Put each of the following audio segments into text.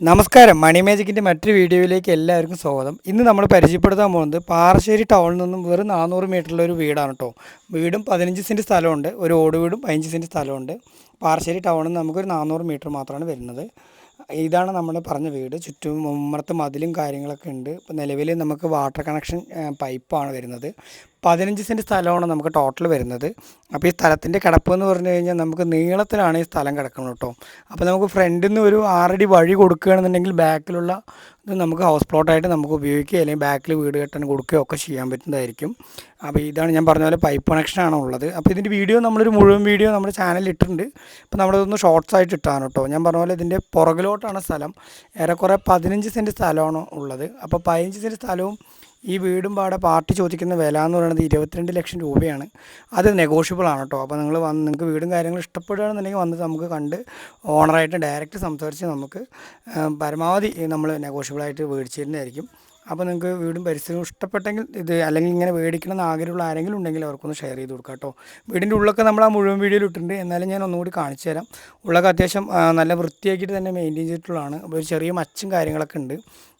നമസ്കാരം. മണി മാജിക്കിന്റെ മറ്റൊരു വീഡിയോയിലേക്ക് എല്ലാവർക്കും സ്വാഗതം. ഇന്ന് നമ്മൾ പരിചയപ്പെടുത്താൻ പോകുന്നത് പാറശ്ശേരി ടൗണിൽ നിന്നും വെറും നാനൂറ് മീറ്ററിലുള്ള ഒരു വീടാണ് കേട്ടോ വീടും പതിനഞ്ച് സെന്റ് സ്ഥലമുണ്ട്. ഒരു ഓട് വീടും പതിനഞ്ച് സെന്റ് സ്ഥലമുണ്ട്. പാറശ്ശേരി ടൗണിൽ നിന്ന് നമുക്കൊരു നാനൂറ് മീറ്റർ മാത്രമാണ് വരുന്നത്. ഇതാണ് നമ്മൾ പറഞ്ഞ വീട്. ചുറ്റും ഉമ്മറത്ത് മതിലും കാര്യങ്ങളൊക്കെ ഉണ്ട്. ഇപ്പോൾ നിലവിൽ നമുക്ക് വാട്ടർ കണക്ഷൻ പൈപ്പാണ് വരുന്നത്. പതിനഞ്ച് സെന്റ് സ്ഥലമാണ് നമുക്ക് ടോട്ടൽ വരുന്നത്. അപ്പോൾ ഈ സ്ഥലത്തിന്റെ കിടപ്പ് എന്ന് പറഞ്ഞു കഴിഞ്ഞാൽ നമുക്ക് നീളത്തിലാണ് ഈ സ്ഥലം കിടക്കുന്നത് കേട്ടോ. അപ്പോൾ നമുക്ക് ഫ്രണ്ടിൽ നിന്ന് ഒരു ആറടി വഴി കൊടുക്കുകയാണെന്നുണ്ടെങ്കിൽ ബാക്കിലുള്ള ഇത് നമുക്ക് ഹൗസ് പ്ലോട്ടായിട്ട് നമുക്ക് ഉപയോഗിക്കുക അല്ലെങ്കിൽ ബാക്കിൽ വീട് കെട്ടാൻ കൊടുക്കുകയോ ഒക്കെ ചെയ്യാൻ പറ്റുന്നതായിരിക്കും. അപ്പോൾ ഇതാണ് ഞാൻ പറഞ്ഞ പോലെ പൈപ്പ് കണക്ഷനാണ് ഉള്ളത്. അപ്പോൾ ഇതിന്റെ വീഡിയോ നമ്മളൊരു മുഴുവൻ വീഡിയോ നമ്മുടെ ചാനലിൽ ഇട്ടിട്ടുണ്ട്. അപ്പോൾ നമ്മളിതൊന്ന് ഷോർട്സ് ആയിട്ട് ഇട്ടാണ് കേട്ടോ. ഞാൻ പറഞ്ഞ പോലെ ഇതിന്റെ പുറകിലോട്ടാണ് സ്ഥലം. ഏറെക്കുറെ പതിനഞ്ച് സെന്റ് സ്ഥലമാണ് ഉള്ളത്. അപ്പോൾ പതിനഞ്ച് സെന്റ് സ്ഥലവും ഈ വീടും പാടെ പാർട്ടി ചോദിക്കുന്ന വില എന്ന് പറയുന്നത് ഇരുപത്തിരണ്ട് ലക്ഷം രൂപയാണ്. അത് നെഗോഷ്യബിൾ ആണ് കേട്ടോ അപ്പോൾ നിങ്ങൾ വന്ന് നിങ്ങൾക്ക് വീടും കാര്യങ്ങളും ഇഷ്ടപ്പെടുകയാണെന്നുണ്ടെങ്കിൽ വന്ന് നമുക്ക് കണ്ട് ഓണറായിട്ട് ഡയറക്റ്റ് സംസാരിച്ച് നമുക്ക് പരമാവധി നമ്മൾ നെഗോഷ്യബിളായിട്ട് മേടിച്ച് തരുന്നതായിരിക്കും. അപ്പോൾ നിങ്ങൾക്ക് വീടും പരിസരവും ഇഷ്ടപ്പെട്ടെങ്കിൽ ഇത് അല്ലെങ്കിൽ ഇങ്ങനെ മേടിക്കണം എന്ന് ആഗ്രഹമുള്ള ആരെങ്കിലും ഉണ്ടെങ്കിൽ അവർക്കൊന്ന് ഷെയർ ചെയ്ത് കൊടുക്കാം കേട്ടോ. വീടിന്റെ ഉള്ളൊക്കെ നമ്മൾ ആ മുഴുവൻ വീഡിയോയിൽ ഇട്ടിട്ടുണ്ട്. എന്നാലും ഞാൻ ഒന്നുകൂടി കാണിച്ചു തരാം. ഉള്ളൊക്കെ അത്യാവശ്യം നല്ല വൃത്തിയാക്കിയിട്ട് തന്നെ മെയിന്റെയിൻ ചെയ്തിട്ടുള്ളതാണ്. അപ്പോൾ ഒരു ചെറിയ മച്ചും കാര്യങ്ങളൊക്കെ ഉണ്ട്.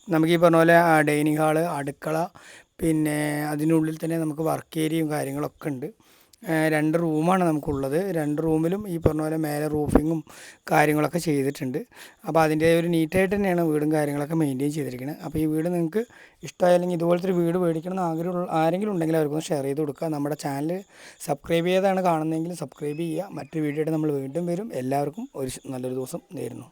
നമുക്ക് ഈ പറഞ്ഞ പോലെ ഡൈനിങ് ഹാൾ അടുക്കള പിന്നെ അതിനുള്ളിൽ തന്നെ നമുക്ക് വർക്ക് ഏരിയയും കാര്യങ്ങളൊക്കെ ഉണ്ട്. രണ്ട് റൂമാണ് നമുക്കുള്ളത്. രണ്ട് റൂമിലും ഈ പറഞ്ഞ പോലെ മേലെ റൂഫിങ്ങും കാര്യങ്ങളൊക്കെ ചെയ്തിട്ടുണ്ട്. അപ്പോൾ അതിന്റെ ഒരു നീറ്റായിട്ട് തന്നെയാണ് വീടും കാര്യങ്ങളൊക്കെ മെയിന്റെയിൻ ചെയ്തിരിക്കുന്നത്. അപ്പോൾ ഈ വീട് നിങ്ങൾക്ക് ഇഷ്ടമായില്ലെങ്കിൽ ഇതുപോലത്തെ ഒരു വീട് മേടിക്കണം എന്ന് ആഗ്രഹമുള്ള ആരെങ്കിലും ഉണ്ടെങ്കിൽ അവർക്കൊന്ന് ഷെയർ ചെയ്ത് കൊടുക്കുക. നമ്മുടെ ചാനൽ സബ്സ്ക്രൈബ് ചെയ്താണ് കാണുന്നതെങ്കിൽ സബ്സ്ക്രൈബ് ചെയ്യുക. മറ്റൊരു വീഡിയോ ആയിട്ട് നമ്മൾ വീണ്ടും വരും. എല്ലാവർക്കും ഒരു നല്ലൊരു ദിവസം നേരുന്നു.